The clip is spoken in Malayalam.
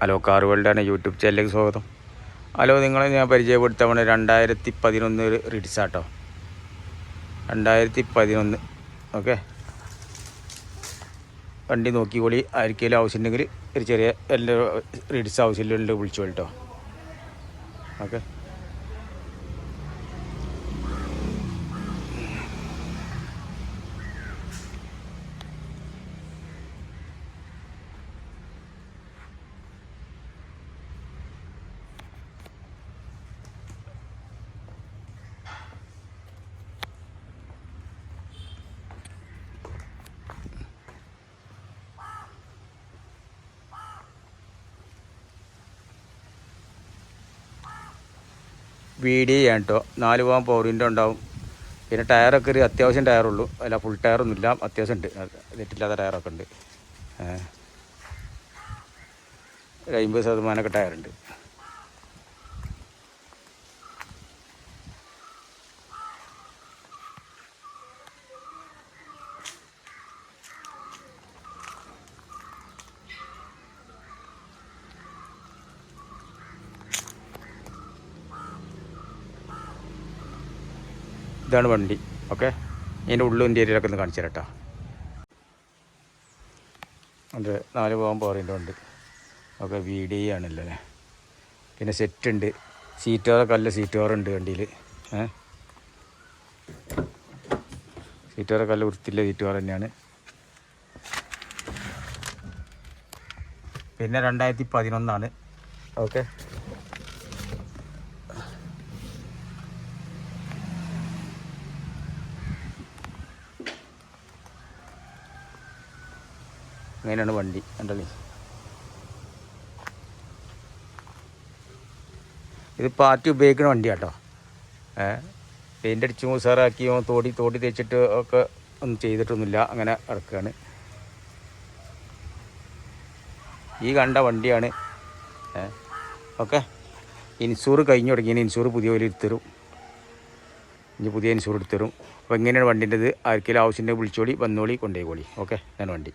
ഹലോ കാർ വേൾഡാണ് യൂട്യൂബ് ചാനലിലേക്ക് സ്വാഗതം. ഹലോ നിങ്ങളെ ഞാൻ പരിചയപ്പെടുത്തവണ രണ്ടായിരത്തി പതിനൊന്ന് റിഡ്സാട്ടോ രണ്ടായിരത്തി പതിനൊന്ന് ഓക്കെ. വണ്ടി കൂടി ആർക്കെങ്കിലും ആവശ്യമുണ്ടെങ്കിൽ ഒരു ചെറിയ എല്ലാ റിഡ്സ് ആവശ്യമില്ലുണ്ട് വിളിച്ചു കേട്ടോ വീഡിയോ ചെയ്യാൻ കേട്ടോ നാല് പോകാൻ വിൻഡോ ഉണ്ടാവും. പിന്നെ ടയറൊക്കെ ഒരു അത്യാവശ്യം ടയറുള്ളൂ അല്ല ഫുൾ ടയറൊന്നുമില്ല അത്യാവശ്യം ഉണ്ട്. തെറ്റില്ലാത്ത ടയറൊക്കെ ഉണ്ട്. ഒരു അമ്പത് ശതമാനമൊക്കെ ടയറുണ്ട് ഇതാണ് വണ്ടി ഓക്കെ ഇതിന്റെ ഉള്ളും ഇന്റീരിയറൊക്കെ ഒന്ന് കാണിച്ചു തരട്ടോ അതെ നാല് പോകാൻ പോറിന്റെ ഉണ്ട് ഒക്കെ വി ഡി ആണല്ലോ അല്ലേ? പിന്നെ സെറ്റ് ഉണ്ട്. സീറ്റ് കവറൊക്കെ നല്ല സീറ്റ് കവറുണ്ട് വണ്ടിയിൽ സീറ്റ് കവറൊക്കെ നല്ല വൃത്തിയില്ല സീറ്റ് കവർ തന്നെയാണ്. പിന്നെ രണ്ടായിരത്തി പതിനൊന്നാണ്. ഓക്കെ അങ്ങനെയാണ് വണ്ടി കണ്ടല്ലേ ഇത് പാറ്റി ഉപയോഗിക്കുന്ന വണ്ടിയാട്ടോ. കേട്ടോ പെയിന്റ് അടിച്ച് മൂസാറാക്കിയോ തോടി തോടി തേച്ചിട്ട് ഒക്കെ ഒന്നും ചെയ്തിട്ടൊന്നുമില്ല അങ്ങനെ ഇറക്കുകയാണ് ഈ കണ്ട വണ്ടിയാണ് ഓക്കെ. ഇൻഷൂർ കഴിഞ്ഞു തുടങ്ങി ഇനി ഇൻഷൂർ പുതിയ പോലെ എടുത്തരും ഇനി പുതിയ ഇൻഷൂർ എടുത്തരും അപ്പോൾ ഇങ്ങനെയാണ് വണ്ടിന്റെത്. ആർക്കെങ്കിലും ആവശ്യമുണ്ടെങ്കിൽ വിളിച്ചോളി വന്നോളി കൊണ്ടുപോയിക്കോളി. ഓക്കെ ഞാൻ വണ്ടി.